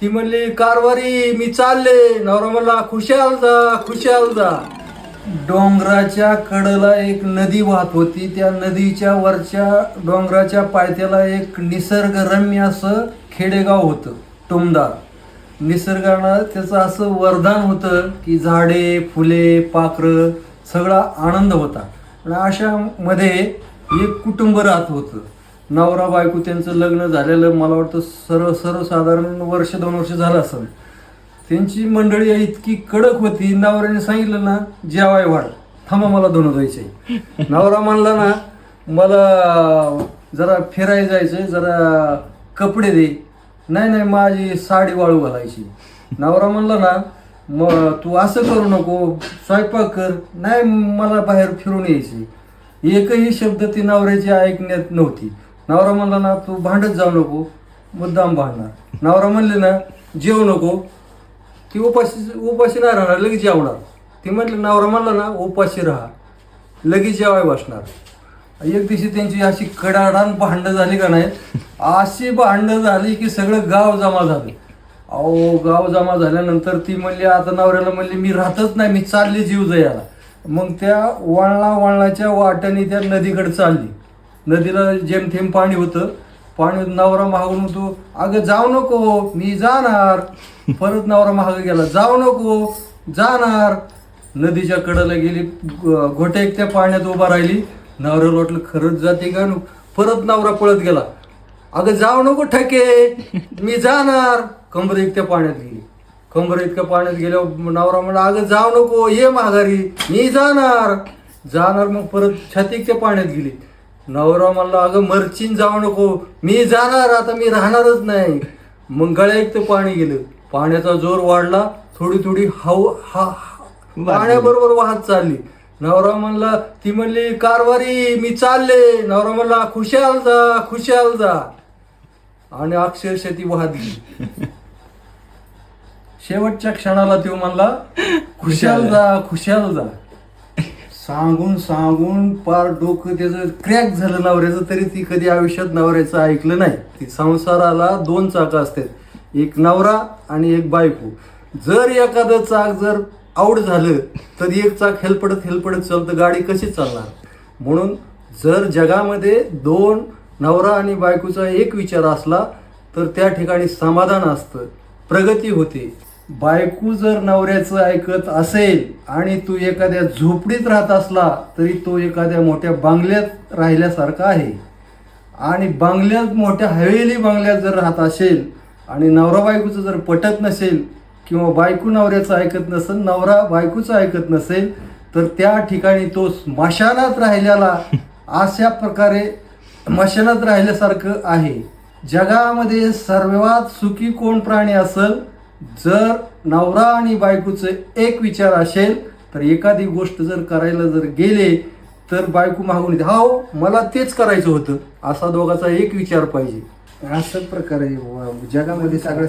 ती म्हणली कारवारी मी चालले. नवरा म्हणला खुशाल जा खुशाल जा. डोंगराच्या कडला एक नदी वाहत होती. त्या नदीच्या वरच्या डोंगराच्या पायथ्याला एक निसर्गरम्य असं खेडेगाव होतं टुमदार. निसर्गानं त्याचं असं वरदान होतं की झाडे फुले पाखरं सगळा आनंद होता. आणि अशामध्ये एक कुटुंब राहत होतं. नवरा बायको त्यांचं लग्न झालेलं मला वाटतं सर्व सर्वसाधारण वर्ष दोन वर्ष झालं असेल. त्यांची मंडळी इतकी कडक होती. नवऱ्याने सांगितलं ना जेवाय वाढ. थांबा मला दोन द्यायचे नवरा म्हणला ना मला जरा फिरायला जायचंय जरा कपडे दे. नाही नाही माझी साडी वाळू घालायची. नवरा म्हणला ना मग तू असं करू नको स्वयंपाक कर. नाही मला बाहेर फिरून यायची एकही शब्द ती नवऱ्याची ऐकण्यात नव्हती. नवरा म्हणला ना तू भांडत जाऊ नको मुद्दाम भांडणार. नवरा म्हणले ना जेवू नको. ती उपाशी उपाशी नाही राहणार लगेच जेवणार. ती म्हटलं नवरा म्हणला ना उपाशी राहा लगेच जेवाय बसणार. एक दिवशी त्यांची अशी कडाडान भांडणं झाली का नाही अशी भांडणं झाली की सगळं गाव जमा झालं. अहो गाव जमा झाल्यानंतर ती म्हणली आता नवऱ्याला म्हणली मी राहतच नाही मी चालली जीव जयाला. मग त्या वळणा वळणाच्या वाट्याने त्या नदीकडे चालली. नदीला जेमथेम पाणी होतं. पाणी नवरा महाग होतो अगं जाऊ नको मी जाणार. परत नवरा महाग गेला जाऊ नको जाणार. नदीच्या कडेला गेली ग- घोटे एक त्या पाण्यात उभा राहिली. नवऱ्याला वाटलं खरंच जाते का परत नवरा पळत गेला अगं जाऊ नको ठके मी जाणार. कंबर इतक्या पाण्यात गेली. कंबर इतक्या पाण्यात गेल्यावर नवरा म्हणला अगं जाऊ नको ये माघारी मी जाणार. जाणार मग परत छाती त्या पाण्यात गेली. नवरा म्हणला अगं मरचीन जाऊ नको. मी जाणार आता मी राहणारच नाही. मग गळ्या एक पाणी गेलं. पाण्याचा जोर वाढला. थोडी थोडी हव हा पाण्याबरोबर वाहत चालली. नवरा म्हणला ती म्हणली कारवारी मी चालले. नवरा म्हणला खुशाल जा खुशाल जा. आणि अक्षरशः ती वाहत गेली शेवटच्या क्षणाला तो म्हणला खुशाल जा खुशाल जा. सांगून सांगून पार डोकं त्याचं क्रॅक झालं नवऱ्याचं तरी ती कधी आयुष्यात नवऱ्याचं ऐकलं नाही. ती संसाराला दोन चाकं असतात. एक नवरा आणि एक बायको. जर एखादं चाक जर आऊट झालं तर एक चाक हेलपडत हेलपडत चालतं गाडी कशी चालणार? म्हणून जर जगामध्ये दोन नवरा आणि बायकोचा एक विचार असला तर त्या ठिकाणी समाधान असतं प्रगती होते. बायको जर नवऱ्याचं ऐकत असेल आणि तू एखाद्या झोपडीत राहत असला तरी तो एखाद्या मोठ्या बंगल्यात राहिल्यासारखा आहे. आणि बंगल्यात मोठ्या हवेली बंगल्यात जर राहत असेल आणि नवरा बायकोचं जर पटत नसेल किंवा बायको नवऱ्याचं ऐकत नसेल नवरा बायकोचं ऐकत नसेल तर त्या ठिकाणी तो स्मशानात राहिलेला अशा प्रकारे मशानात राहिल्यासारखं आहे. जगामध्ये सर्वात सुखी कोण प्राणी असेल? जर नवरा आणि बायकोचं एक विचार असेल तर एखादी गोष्ट जर करायला जर गेले तर बायको मागून येते हो मला तेच करायचं होतं. असा दोघाचा एक विचार पाहिजे. असं प्रकारे जगामध्ये सगळ्या